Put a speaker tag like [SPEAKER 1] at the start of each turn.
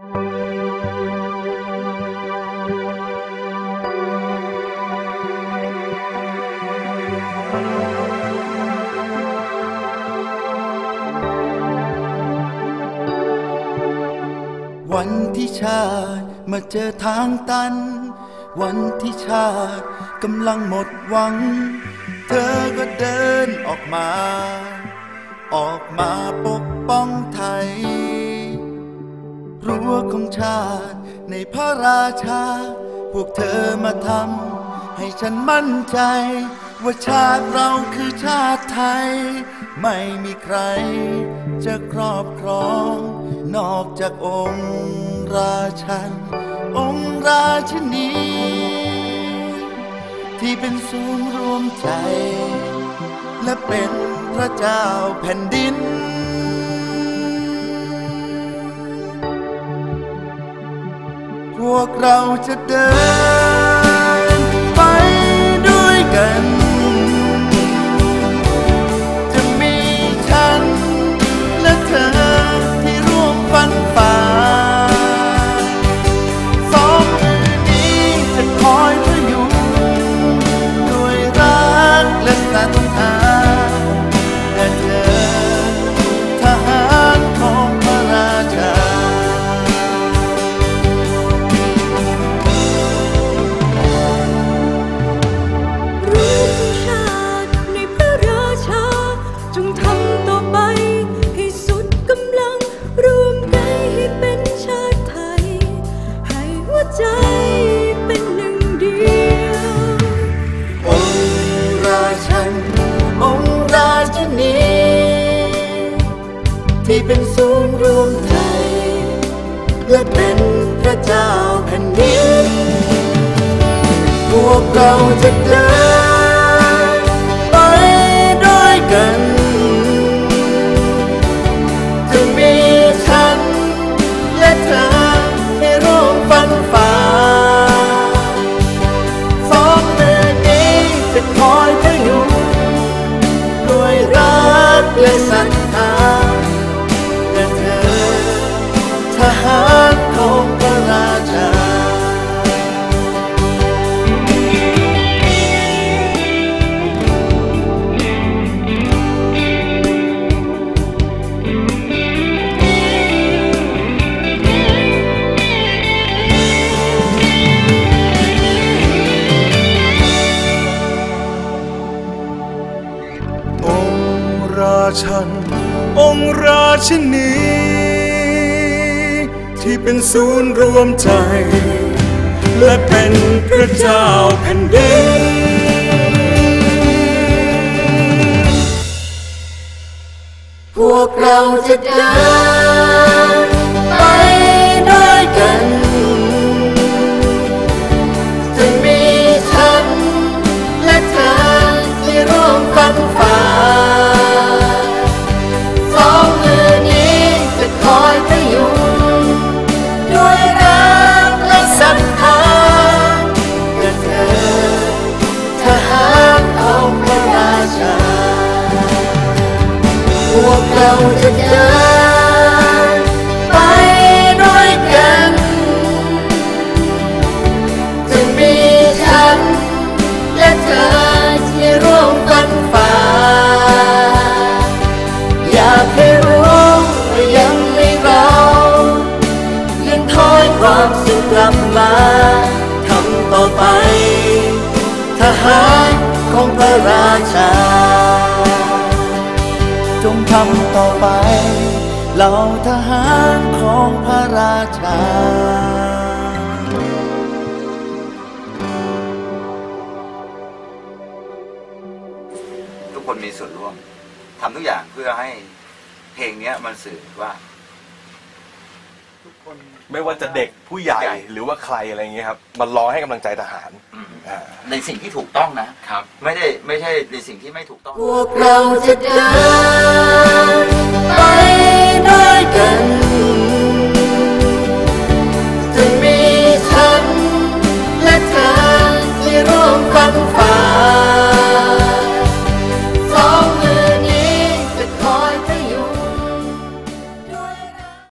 [SPEAKER 1] วันที่ชาติมาเจอทางตัน วันที่ชาติกำลังหมดหวัง เธอก็เดินออกมา ออกมาปกป้องไทย รั้วของชาติในพระราชา พวกเธอมาทำให้ฉันมั่นใจ ว่าชาติเราคือชาติไทย ไม่มีใครจะครอบครอง นอกจากองค์ราชัน องค์ราชินี ที่เป็นศูนย์รวมใจ และเป็นพระเจ้าแผ่นดิน ក្រៅចិត្តដើ ต่อ
[SPEAKER 2] ไป ให้สุดกำลังรวมใจให้เป็นชาติไทย ให้หัวใจเป็นหนึ่งเดียว
[SPEAKER 1] องค์ราชัน องค์ราชินี ที่เป็นศูนย์รวมใจและเป็นพระเจ้าแผ่นดิน พวกเราจะเดิน ชั
[SPEAKER 3] น องค์ราชินี ที่เป็นศูนย์รวมใจ และเป็นพระเจ้าแผ่นดิน
[SPEAKER 1] พวกเราจะเดิน เราจะเดินไปด้วยกัน จะมีฉันและเธอที่ร่วมฟันฝ่า อยากให้รู้ว่ายังไม่เรายังคอยความสุขกลับมาทำต่อไป ทหารของพระราชา งทำต่อไปเหล่าทหารของพระราชา
[SPEAKER 4] ทุกคนมีส่วนร่วมทำทุกอย่างเพื่อให้เพลงนี้มันสื่อว่า
[SPEAKER 5] ไม่ว่าจะเด็กผู้ใหญ่หรือว่าใครอะไรอย่างเงี้ยครับมันร้องให้กำลังใจทหาร
[SPEAKER 4] อืม
[SPEAKER 5] อ่า
[SPEAKER 4] ในสิ่งที่ถูกต้องนะครับ ไม่ได้ไม่ใช่ในสิ่งที่ไม่ถูกต้อง
[SPEAKER 1] พวกเราจะเดิน